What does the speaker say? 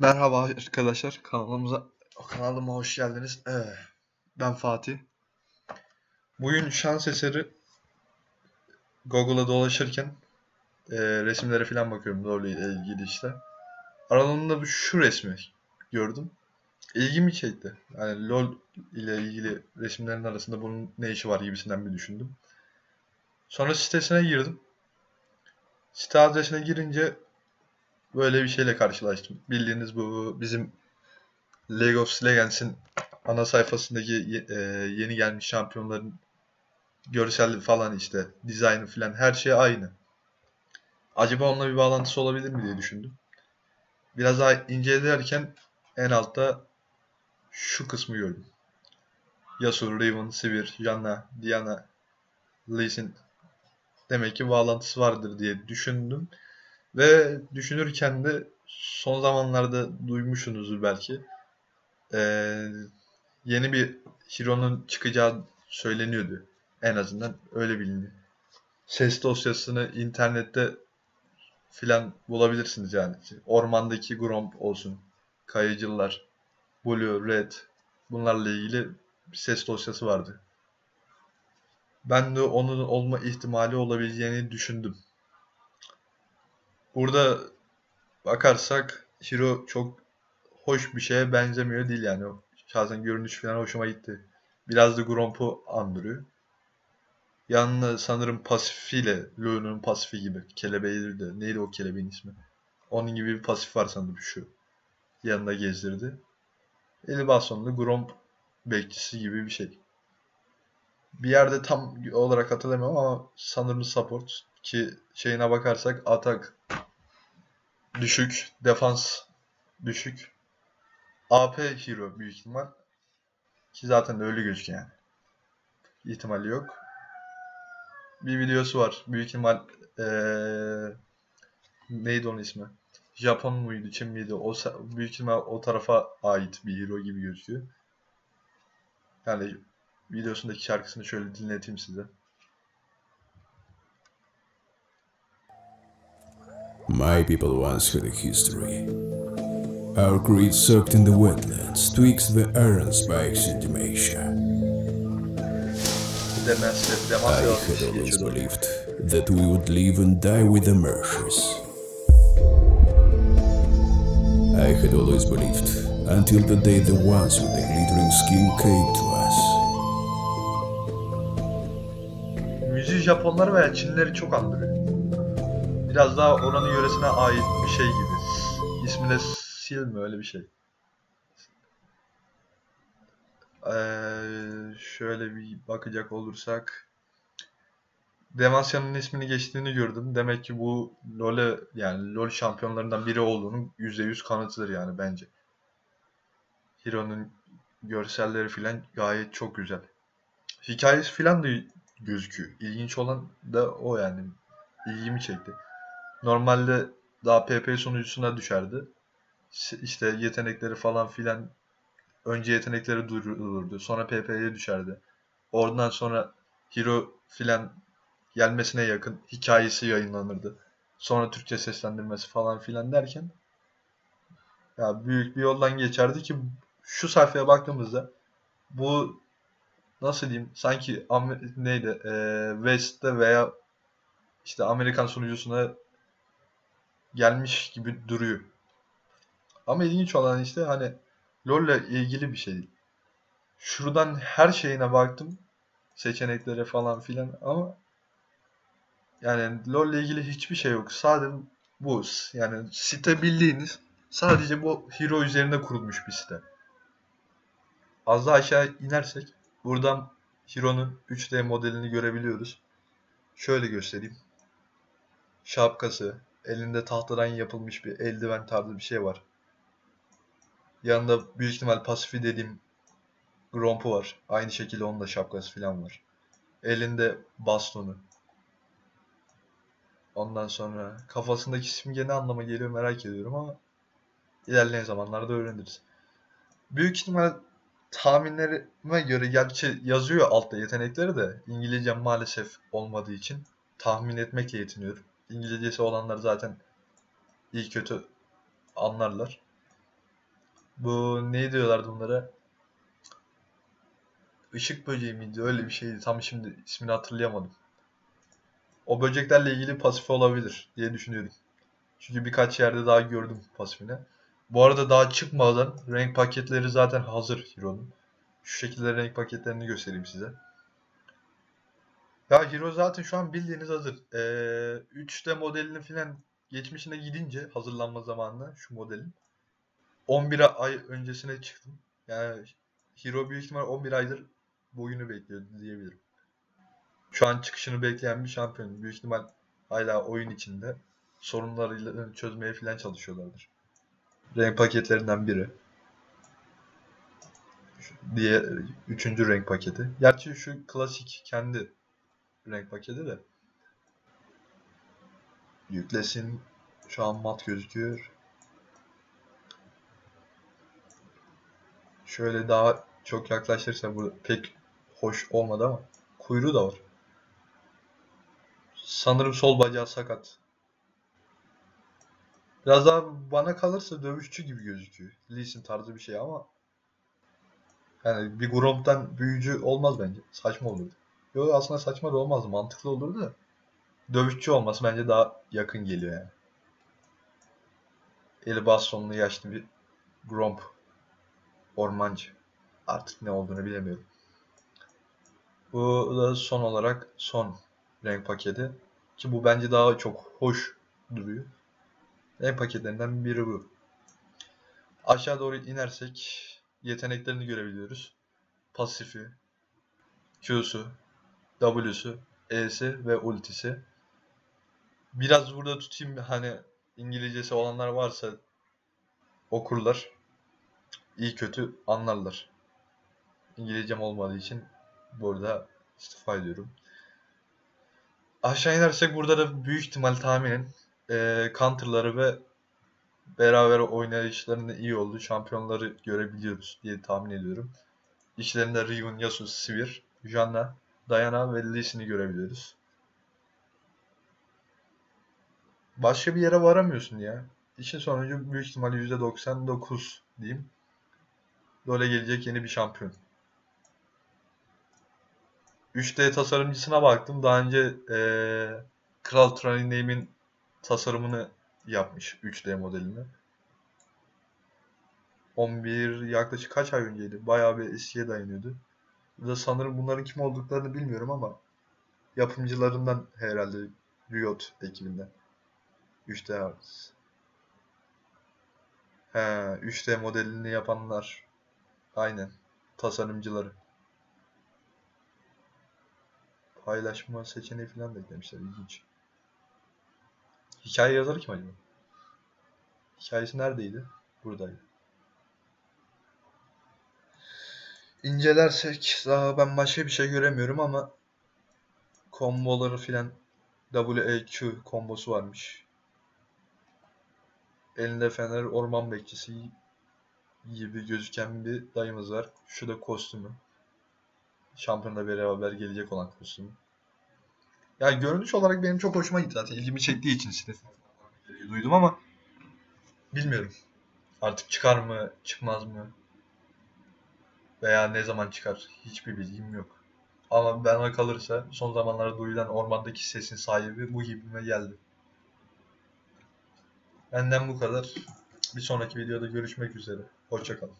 Merhaba arkadaşlar kanalımıza kanalıma hoş geldiniz. Ee, ben Fatih. Bugün şans eseri Google'a dolaşırken e, resimlere falan bakıyorum LoL ile ilgili işte. Aralarında şu resmi gördüm. İlgimi çekti. Yani LoL ile ilgili resimlerin arasında bunun ne işi var gibisinden bir düşündüm. Sonra sitesine girdim. Site adresine girince böyle bir şeyle karşılaştım. Bildiğiniz bu bizim League of Legends'in ana sayfasındaki e, yeni gelmiş şampiyonların görsel falan işte dizaynı falan her şey aynı. Acaba onunla bir bağlantısı olabilir mi diye düşündüm. Biraz daha incelerken en altta şu kısmı gördüm. Yasuo, Riven, Sivir, Janna, Diana, Lee Sin demek ki bağlantısı vardır diye düşündüm. Ve düşünürken de son zamanlarda duymuşsunuzdur belki. Ee, yeni bir Hiro'nun çıkacağı söyleniyordu. En azından öyle biliniyor. Ses dosyasını internette filan bulabilirsiniz yani. Ormandaki Gromp olsun, Kayıcılar, Blue, Red bunlarla ilgili bir ses dosyası vardı. Ben de onun olma ihtimali olabileceğini düşündüm. Burada bakarsak Hiro çok hoş bir şeye benzemiyor değil yani. Şahsen görünüş falan hoşuma gitti. Biraz da Gromp'u andırıyor. Yanında sanırım pasifiyle, Lu'nun pasifi gibi. Kelebeği de. Neydi o kelebeğin ismi? Onun gibi bir pasif var sanırım şu. Yanında gezdirdi. Eli bastonlu Gromp bekçisi gibi bir şey. Bir yerde tam olarak hatırlamıyorum ama sanırım support ki şeyine bakarsak atak düşük, defans düşük. AP hero büyük ihtimal. Ki zaten de öyle gözüküyor yani. İhtimali yok. Bir videosu var. Büyük ihtimal ee, neydi onun ismi? Japon muydu, Çin miydi? O büyük ihtimal o tarafa ait bir hero gibi gözüküyor. Yani videosundaki şarkısını şöyle dinleteyim size. My people once had a history. Our creed soaked in the wetlands, twixt the iron spikes in. Demasya, I had always believed that we would live and die with the marshes. I had always believed until the day the ones with the glittering skin came to us. Müziği Japonları veya Çinleri çok andırıyor. Biraz daha oranın yöresine ait bir şey gibi. İsmi de Sil mi öyle bir şey. Ee, şöyle bir bakacak olursak Demasya'nın ismini geçtiğini gördüm. Demek ki bu LoL'e yani LoL şampiyonlarından biri olduğunun %100 kanıtıdır yani bence. Hero'nun görselleri filan gayet çok güzel. Hikayesi filan da gözüküyor. İlginç olan da o yani. İlgimi çekti. Normalde daha PP sunucusuna düşerdi. İşte yetenekleri falan filan önce yetenekleri duyurulurdu. Sonra PP'ye düşerdi. Oradan sonra Hero filan gelmesine yakın hikayesi yayınlanırdı. Sonra Türkçe seslendirmesi falan filan derken ya büyük bir yoldan geçerdi ki şu sayfaya baktığımızda bu nasıl diyeyim sanki neydi eee West'te veya işte Amerikan sunucusuna gelmiş gibi duruyor. Ama ilginç olan işte hani LoL'le ilgili bir şey. Şuradan her şeyine baktım. Seçeneklere falan filan ama yani LoL'le ilgili hiçbir şey yok. Sadece bu. Yani site bildiğiniz sadece bu hero üzerine kurulmuş bir site. Az daha aşağı inersek buradan Hero'nun 3D modelini görebiliyoruz. Şöyle göstereyim. Şapkası, elinde tahtadan yapılmış bir eldiven tarzı bir şey var. Yanında büyük ihtimal pasifi dediğim Gromp'u var. Aynı şekilde onun da şapkası falan var. Elinde bastonu. Ondan sonra kafasındaki simge ne anlama geliyor merak ediyorum ama ilerleyen zamanlarda öğreniriz. Büyük ihtimal tahminlerime göre gerçi yazıyor altta yetenekleri de İngilizce maalesef olmadığı için tahmin etmekle yetiniyorum. İngilizcesi olanlar zaten iyi kötü anlarlar. Bu ne diyorlardı bunlara? Işık böceği miydi? Öyle bir şeydi. Tam şimdi ismini hatırlayamadım. O böceklerle ilgili pasifi olabilir diye düşünüyorum. Çünkü birkaç yerde daha gördüm pasifini. Bu arada daha çıkmadan renk paketleri zaten hazır Hero'nun. Şu şekilde renk paketlerini göstereyim size. Ya Hero zaten şu an bildiğiniz hazır. Ee, 3D modelini filan geçmişine gidince hazırlanma zamanına şu modelin 11 ay öncesine çıktım. Yani Hero büyük ihtimal 11 aydır bu oyunu bekliyor diyebilirim. Şu an çıkışını bekleyen bir şampiyon. Büyük ihtimal hala oyun içinde sorunlarıyla çözmeye falan çalışıyorlardır. Renk paketlerinden biri. Diye üçüncü renk paketi. Gerçi şu klasik kendi renk paketi de. Yüklesin. Şu an mat gözüküyor. Şöyle daha çok yaklaştırırsa bu pek hoş olmadı ama kuyruğu da var. Sanırım sol bacağı sakat. Biraz daha bana kalırsa dövüşçü gibi gözüküyor. Lee Sin tarzı bir şey ama yani bir Gromp'tan büyücü olmaz bence. Saçma olurdu. Yok aslında saçma da olmazdı. Mantıklı olurdu da. Dövüşçü olması bence daha yakın geliyor yani. Eli bastonlu yaşlı bir Gromp. Ormancı. Artık ne olduğunu bilemiyorum. Bu da son olarak son renk paketi. Ki bu bence daha çok hoş duruyor. Renk paketlerinden biri bu. Aşağı doğru inersek yeteneklerini görebiliyoruz. Pasifi, Q'su, W'su, E'si ve ultisi. Biraz burada tutayım hani İngilizcesi olanlar varsa okurlar. İyi kötü anlarlar. İngilizcem olmadığı için burada istifa ediyorum. Aşağı inersek burada da büyük ihtimal tahminen eee counter'ları ve beraber oynayışlarının iyi olduğu şampiyonları görebiliyoruz diye tahmin ediyorum. İçlerinde Riven, Yasuo, Sivir, Janna, Diana ve Lee Sin'i görebiliyoruz. Başka bir yere varamıyorsun ya. İşin sonucu büyük ihtimalle %99 diyeyim. LoL'e gelecek yeni bir şampiyon. 3D tasarımcısına baktım. Daha önce eee Kral Training Name'in tasarımını yapmış 3D modelini. 11 yaklaşık kaç ay önceydi? Bayağı bir eskiye dayanıyordu. Burada sanırım bunların kim olduklarını bilmiyorum ama yapımcılarından herhalde Riot ekibinden. 3D Arts. He, 3D modelini yapanlar. Aynen. Tasarımcıları. Paylaşma seçeneği falan da eklemişler. İlginç. Hikaye yazarı kim acaba? Hikayesi neredeydi? Buradaydı. İncelersek daha ben başka bir şey göremiyorum ama komboları filan WAQ kombosu varmış. Elinde fener orman bekçisi gibi gözüken bir dayımız var. Şu da kostümü. Şampiyonla beraber gelecek olan kostümü. Yani görünüş olarak benim çok hoşuma gitti zaten. İlgimi çektiği için sitesini duydum ama bilmiyorum. Artık çıkar mı, çıkmaz mı? Veya ne zaman çıkar? Hiçbir bilgim yok. Ama bana kalırsa son zamanlarda duyulan ormandaki sesin sahibi bu gibime geldi. Benden bu kadar. Bir sonraki videoda görüşmek üzere. Hoşçakalın.